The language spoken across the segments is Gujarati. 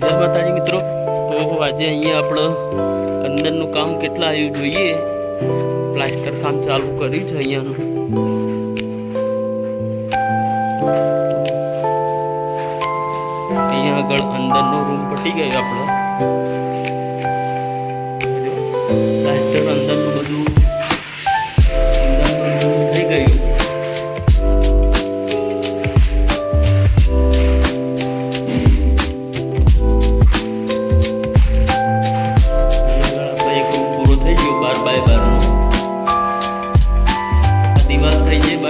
જય મિત્રો. તો આજે અહીંયા આપણે અંદરનું કામ કેટલા આવ્યું જોઈએ. પ્લાસ્ટર કામ ચાલુ કર્યું છે અહીંયાનું. અહીંયા આગળ અંદરનો રૂમ પટી ગયો આપણો.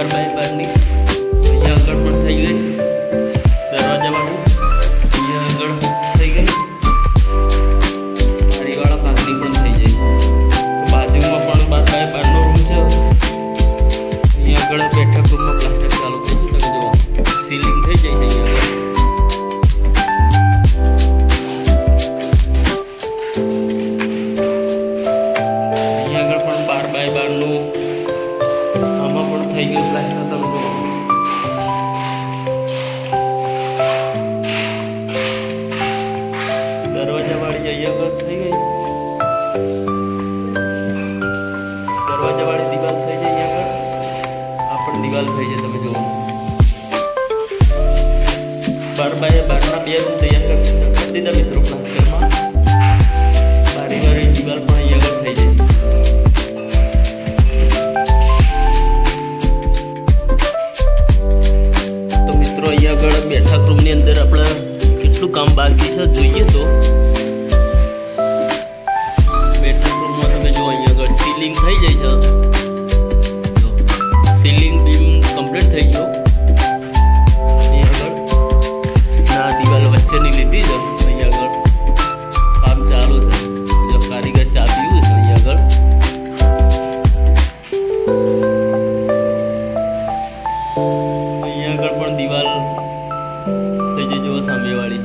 થઈ ગઈ દરવાજા વાળી દિવાલ થઈ જાય અહીંયા આગળ. આ થઈ જાય, તમે જુઓ. બાર બાય બે રૂમ તૈયાર કરી મિત્રો પ્લાસ્ટરમાં બારી દિવાલ પણ અહીંયા આગળ થઈ જાય. તો મિત્રો અહીંયા આગળ બેઠક અંદર આપણે કેટલું કામ બાકી છે, જોઈએ તો. દિવાલ વચ્ચેની લીધી છે અહીંયા આગળ કામ ચાલુ છે જો કારીગર ચા પીવું છે અહીંયા આગળ અહીંયા આગળ પણ દિવાલ થઈ જાય જુઓ સામેવાળી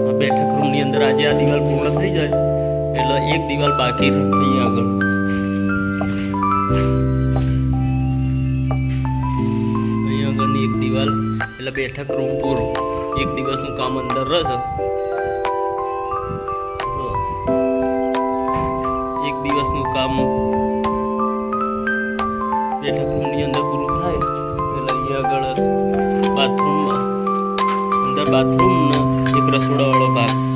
આ બેઠક રૂમની અંદર આજે આ દિવાલ પૂર્ણ થઈ જાય એટલે એક દિવાલ બાકી રહે અહીંયા આગળ એટલે બેઠક રૂમ પૂરો. એક દિવસનું કામ અંદર રહેશે એક દિવસનું કામ બેઠક રૂમની અંદર પૂરું થાય. એટલે અહીંયા આગળ બાથરૂમમાં, અંદર બાથરૂમ ને એક રસોડાવાળો ભાગ.